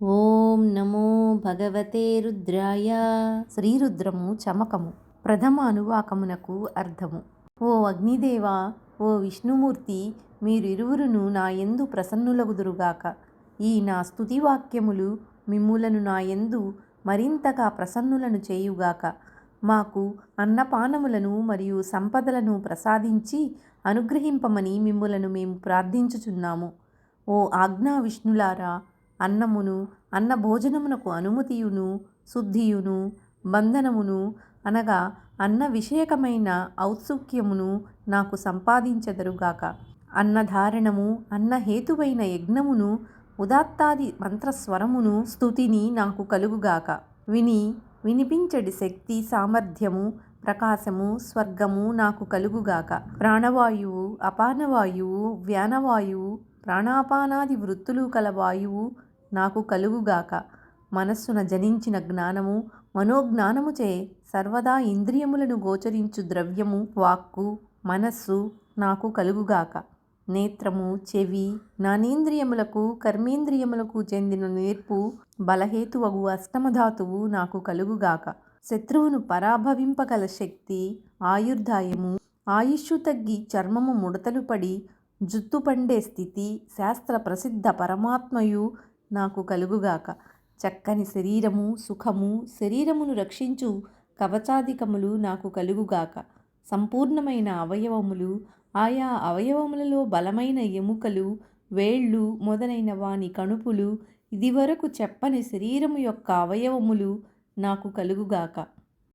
ఓం నమో భగవతే రుద్రాయ. శ్రీరుద్రము చమకము. ప్రథమ అనువాకమునకు అర్థము. ఓ అగ్నిదేవ ఓ విష్ణుమూర్తి మీరిరువురును నా యందు ప్రసన్నులగుదురుగాక. ఈ నా స్తుతివాక్యములు మిమ్ములను నా యందు మరింతగా ప్రసన్నులను చేయుగాక. మాకు అన్నపానములను మరియు సంపదలను ప్రసాదించి అనుగ్రహింపమని మిమ్ములను మేము ప్రార్థించుచున్నాము. ఓ ఆజ్ఞా విష్ణులారా అన్నమును అన్న భోజనమునకు అనుమతియును శుద్ధియును బంధనమును అనగా అన్న విషయకమైన ఔత్సుక్యమును నాకు సంపాదించెదరుగాక. అన్నధారణము అన్న హేతువైన యజ్ఞమును ఉదాత్తాది మంత్రస్వరమును స్థుతిని నాకు కలుగుగాక. విని వినిపించడి శక్తి సామర్థ్యము ప్రకాశము స్వర్గము నాకు కలుగుగాక. ప్రాణవాయువు అపానవాయువు వ్యానవాయువు ప్రాణాపానాది వృత్తులు కల వాయువు నాకు కలుగుగాక. మనస్సున జనించిన జ్ఞానము మనోజ్ఞానముచే సర్వదా ఇంద్రియములను గోచరించు ద్రవ్యము వాక్కు మనస్సు నాకు కలుగుగాక. నేత్రము చెవి జ్ఞానేంద్రియములకు కర్మేంద్రియములకు చెందిన నేర్పు బలహేతువగు అష్టమధాతువు నాకు కలుగుగాక. శత్రువును పరాభవింపగల శక్తి ఆయుర్దాయము ఆయుష్షు తగ్గి చర్మము ముడతలు పడి జుత్తు పండే స్థితి శాస్త్ర ప్రసిద్ధ పరమాత్మయు నాకు కలుగుగాక. చక్కని శరీరము సుఖము శరీరమును రక్షించు కవచాధికములు నాకు కలుగుగాక. సంపూర్ణమైన అవయవములు ఆయా అవయవములలో బలమైన ఎముకలు వేళ్ళు మొదలైన వాని కణుపులు ఇదివరకు చెప్పని శరీరము యొక్క అవయవములు నాకు కలుగుగాక.